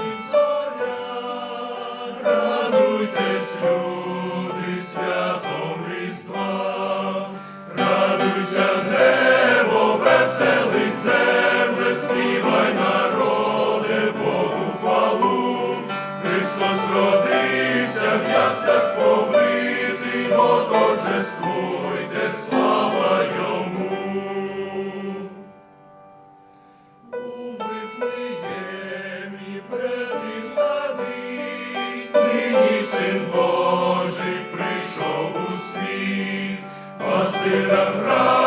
praise. Син Божий прийшов у світ, пастира прав.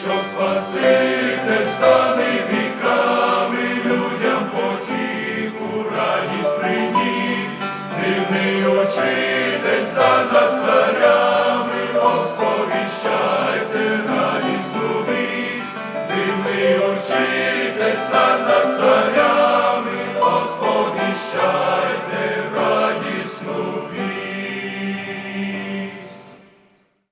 Святом спаси.